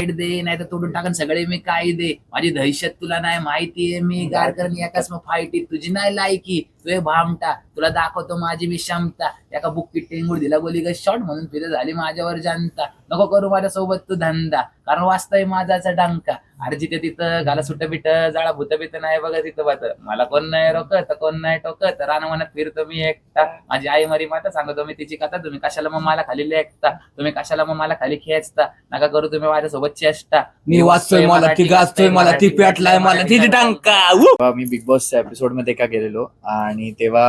Side दे नाही तर तोडून टाकन सगळे मी काय दे. माझी दहशत तुला नाही माहितीये मी गारकर एकाच मग फाईटी तुझी नाही लायकी. तुझे भामटा. तुला दाखवतो माझी मी क्षमता. एका बुक्कीत टेंगूळ दिला गोली ग शॉट म्हणून फिरे झाली माझ्यावर जनता. नको करू माझ्यासोबत तू धंदा. कारण वाचतोय माझाचा डंका. अरे जिथे तिथं घाला सुट बिट जाळा भूत बित नाही बघा तिथं बात मला कोण नाही रोकत कोण नाही टोकत. रानवनात फिरतो मी एकटा. माझी आई मरी माता सांगतो मी तिची कथा. तुम्ही कशाला मग मला खाली लेखता तुम्ही कशाला मग मला खाली खेचता? नका करू तुम्ही माझ्यासोबत चेष्टा. मी वाचतोय मला ती गाजतोय मला ती पेटलाय मला ती टांका. मी बिग बॉसच्या एपिसोडमध्ये का गेलेलो. आणि तेव्हा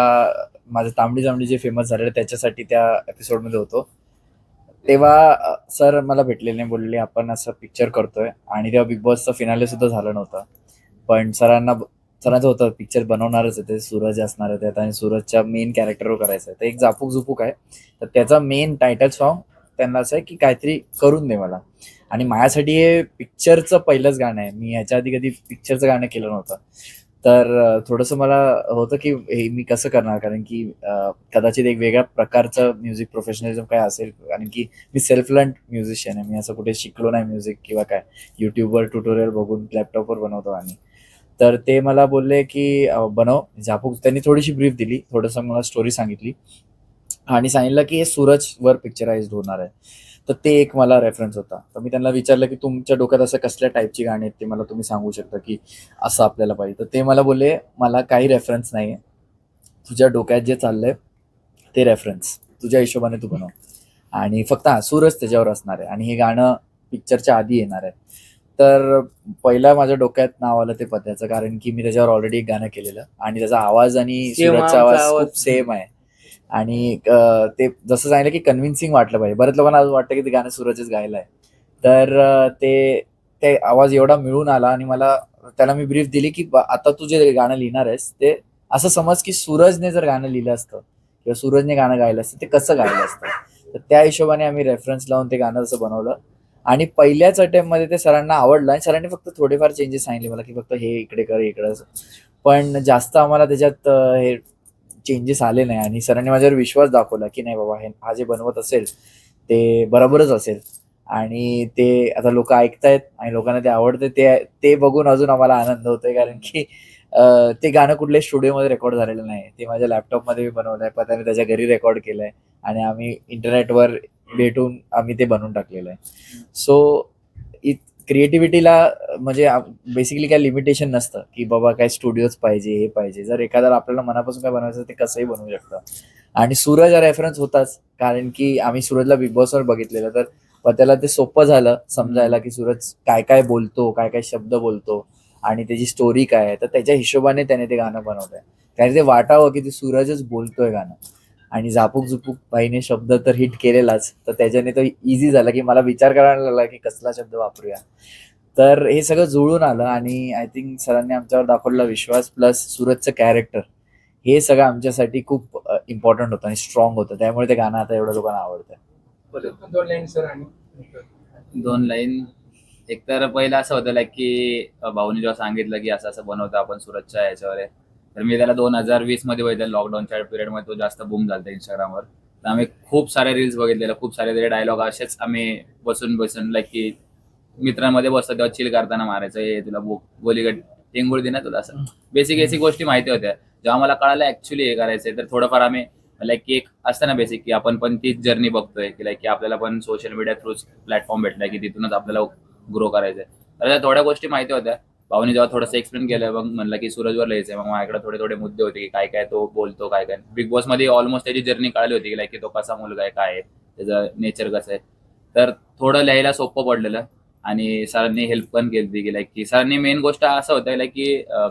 माझं तांबडी जांबडी जे फेमस झालेलं त्याच्यासाठी त्या एपिसोडमध्ये होतो. तेव्हा सर मला भेटलेले बोलले आपण असं पिक्चर करतोय. आणि तेव्हा बिग बॉसचं फिनाले सुद्धा झालं नव्हतं. पण सरांना सरांचं होतं पिक्चर बनवणारच आहे ते सूरज असणार आहे त्यात आणि सूरजच्या मेन कॅरेक्टरवर करायचं आहे. तर एक झापूक झुपूक आहे. तर त्याचा मेन टायटल सॉन्ग त्यांना असं आहे की काहीतरी करून दे मला. आणि माझ्यासाठी हे पिक्चरचं पहिलंच गाणं आहे. मी ह्याच्या आधी कधी पिक्चरचं गाणं केलं नव्हतं. तर थोडंसं मला होतं की हे मी कसं करणार? कारण की कदाचित एक वेगळ्या प्रकारचं म्युझिक प्रोफेशनलिझम काय असेल कारण की मी सेल्फ लर्न म्युझिशियन आहे. मी असं कुठे शिकलो नाही म्युझिक किंवा काय. युट्यूबवर ट्युटोरियल बघून लॅपटॉपवर बनवतो आणि तर ते मला बोलले की बनव. म्हणजे झापूक त्यांनी थोडीशी ब्रीफ दिली. थोडंसं मला स्टोरी सांगितली. आणि सांगितलं की हे सूरजवर पिक्चराइज होणार आहे. तर ते एक मला रेफरन्स होता. तर मी त्यांना विचारलं की तुमच्या डोक्यात असं कसल्या टाईपची गाणी आहेत ते मला तुम्ही सांगू शकता की असं आपल्याला पाहिजे. तर ते मला बोलले मला काही रेफरन्स नाही आहे तुझ्या डोक्यात जे चाललंय ते रेफरन्स तुझ्या हिशोबाने तू बनव. आणि फक्त हा सूरज त्याच्यावर असणार आहे. आणि हे गाणं पिक्चरच्या आधी येणार आहे. तर पहिला माझ्या डोक्यात नाव आलं ते पत्याचं कारण की मी त्याच्यावर ऑलरेडी एक गाणं केलेलं. आणि त्याचा आवाज आणि सूरजचा आवाज. खूप सेम आहे. आणि ते जसं सांगितलं की कन्व्हिन्सिंग वाटलं पाहिजे. बऱ्याच लोकांना असं वाटतं की ते गाणं सुरजच गायलं आहे तर ते ते आवाज एवढा मिळून आला आणि मला त्याला मी ब्रीफ दिली की आता तू जे गाणं लिहिणार आहेस ते असं समज की सूरजने जर गाणं लिहिलं असतं किंवा सूरजने गाणं गायलं असतं ते कसं गायलं असतं? तर त्या हिशोबाने आम्ही रेफरन्स लावून ते गाणं असं बनवलं. आणि पहिल्याच अटेम्प्टमध्ये ते सरांना आवडलं आणि सरांनी फक्त थोडेफार चेंजेस सांगितले. मला की फक्त हे इकडे कर इकडे पण जास्त आम्हाला त्याच्यात हे चेंजेस आले नाही. आणि सरांनी माझ्यावर विश्वास दाखवला की नाही बाबा हे हा जे बनवत असेल ते बरोबरच असेल. आणि ते आता लोक ऐकतायत आणि लोकांना ते आवडते ते ते बघून अजून आम्हाला आनंद होतोय. कारण की ते गाणं कुठल्याही स्टुडिओमध्ये रेकॉर्ड झालेलं नाही. ते माझ्या लॅपटॉपमध्ये मी बनवलंय पत्याने त्याच्या घरी रेकॉर्ड केलंय. आणि आम्ही इंटरनेटवर भेटून आम्ही ते बनवून टाकलेलं आहे. सो क्रिएटिव्हिटीला म्हणजे बेसिकली काय लिमिटेशन नसतं की बाबा काय स्टुडिओच पाहिजे हे पाहिजे. जर एखाद्याला आपल्याला मनापासून काय बनवायचं ते कसंही बनवू शकतं. आणि सूरज हा रेफरन्स होताच कारण की आम्ही सूरजला बिग बॉसवर बघितलेलं. तर त्याला ते सोपं झालं समजायला की सूरज काय काय बोलतो काय काय शब्द बोलतो आणि त्याची स्टोरी काय आहे. तर त्याच्या हिशोबाने त्याने ते गाणं बनवलंय. कारण ते वाटावं की ते सूरजच बोलतोय गाणं. आणि झापूक झुपूक बाईने शब्द तर हिट केलेलाच. तर त्याच्याने तो इझी झाला की मला विचार करायला लागला की कसला शब्द वापरूया. तर हे सगळं जुळून आलं आणि आय थिंक सरांनी आमच्यावर दाखवलेला विश्वास प्लस सूरजचं कॅरेक्टर हे सगळं आमच्यासाठी खूप इम्पॉर्टंट होतं आणि स्ट्रॉंग होतं. त्यामुळे ते गाणं आता एवढं लोकांना आवडतं. दोन लाईन सर आणि दोन लाईन एक तर पहिलं असं होतं लाईक की भाऊनी जेव्हा सांगितलं की असं असं बनवतं आपण सुरतच्या याच्यावर. आहे तर मी त्याला दोन हजार वीसमध्ये बघितलं लॉकडाऊनच्या पिरियडमध्ये तो जास्त बूम झाला इंस्टाग्रामवर तर आम्ही खूप सारे रील्स बघितलेले खूप सारे त्याचे डायलॉग असेच आम्ही बसून बसून लाईक की मित्रांमध्ये बसतो तेव्हा चिल करताना मारायचं हे तुला बो- गोलीगड टेंगुळ देण्यात तुला असं. बेसिक बेसिक गोष्टी माहिती होत्या. जेव्हा मला कळालं ऍक्च्युली हे करायचंय तर थोडंफार आम्ही लाईक की एक असतं ना बेसिक की आपण पण तीच जर्नी बघतोय की लाईक की आपल्याला पण सोशल मीडिया थ्रू प्लॅटफॉर्म भेटलाय की तिथूनच आपल्याला ग्रो करायचंय. तर त्या थोड्या गोष्टी माहिती होत्या. भाऊने जेव्हा थोडंसं एक्सप्लेन केलं मग म्हणलं की सूरजवर लिहायचं मग माझ्याकडे थोडे थोडे मुद्दे होते की काय काय तो बोलतो काय काय. बिग बॉसमध्ये ऑलमोस्ट त्याची जर्नी कळाली होती की लाईक की तो कसा मुलगा आहे काय आहे त्याचं नेचर कसं आहे. तर थोडं लिहायला सोपं पडलेलं. आणि सरांनी हेल्प पण केली की लाईक की सरांनी मेन गोष्ट असं होतं लाईक की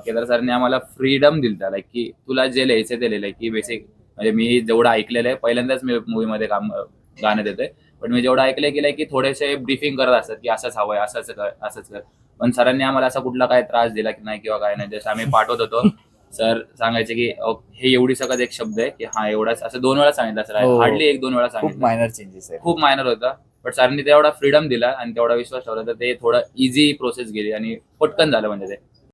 केदार सरांनी आम्हाला फ्रीडम दिलता. लाईक की तुला जे लिहायचं ते लिहिलंय की बेसिक म्हणजे मी जेवढं ऐकलेलं आहे पहिल्यांदाच मी मूवीमध्ये काम गाणं देतोय. पण मी जेवढं ऐकलंय की लाईक की थोडेसे ब्रीफिंग करत असतात की असंच हवंय असंच कर असंच कर. पण सरांनी आम्हाला असा कुठला काय त्रास दिला की नाही किंवा काय नाही जसं आम्ही पाठवत होतो. सर सांगायचे की हे एवढी सगळं एक शब्द आहे की हा एवढाच असं दोन वेळा सांगितलं सर. हो. हार्डली एक दोन वेळा खूप सांगितलं. मायनर चेंजेस आहे. खूप मायनर होता. बट सरांनी तेवढा फ्रीडम दिला आणि तेवढा विश्वास ठेवला. तर ते थोडं इझी प्रोसेस गेली आणि पटकन झालं म्हणजे ते.